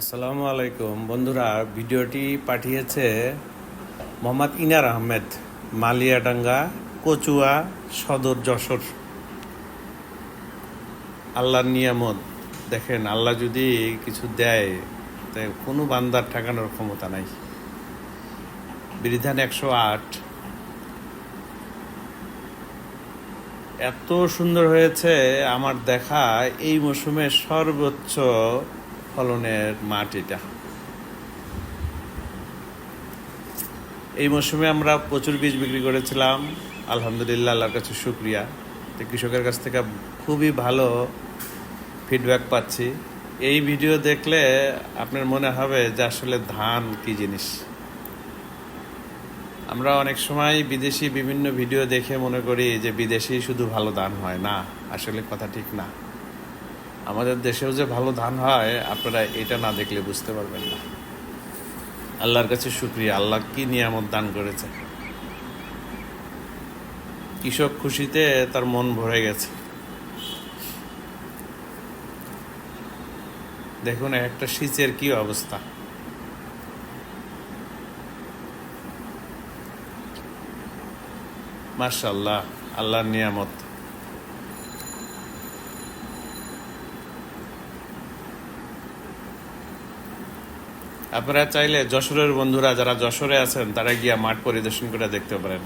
আসসালামু আলাইকুম। বন্ধুরা, ভিডিওটি পাঠিয়েছে মোহাম্মদ ইনার আহমেদ, মালিয়াডাঙ্গা, কচুয়া, সদর যশোর। আল্লাহর নিয়ামত। দেখেন, আল্লাহ যদি কিছু দেয় তাই কোনো বান্দার ঠেকানোর ক্ষমতা নাই। বিধান একশো আট। এত সুন্দর হয়েছে, আমার দেখা এই মৌসুমে সর্বোচ্চ ফলনের মাঠ এটা। এই মৌসুমে আমরা প্রচুর বীজ বিক্রি করেছিলাম। আলহামদুলিল্লাহ, আল্লাহর কাছে শুক্রিয়া। তো কৃষকের কাছ থেকে খুবই ভালো ফিডব্যাক পাচ্ছি। এই ভিডিও দেখলে আপনার মনে হবে যে আসলে ধান কি জিনিস। আমরা অনেক সময় বিদেশি বিভিন্ন ভিডিও দেখে মনে করি যে বিদেশি শুধু ভালো ধান হয় না, আসলে কথা ঠিক না। আমাদের দেশেও যে ভালো ধান হয়, আপনারা এটা না দেখলে বুঝতে পারবেন না। আল্লাহর কাছে শুক্রিয়া। আল্লাহ কি নিয়ামত দান করেছে কৃষক খুশিতে তার মন ভরে গেছে। দেখুন, একটা শীতের কি অবস্থা। মার্শাল্লাহ আল্লাহর নিয়ামত। আপনারা চাইলে যশোরের বন্ধুরা যারা যশোরে আছেন তারা গিয়া মাঠ পরিদর্শন করে দেখতে পারেন।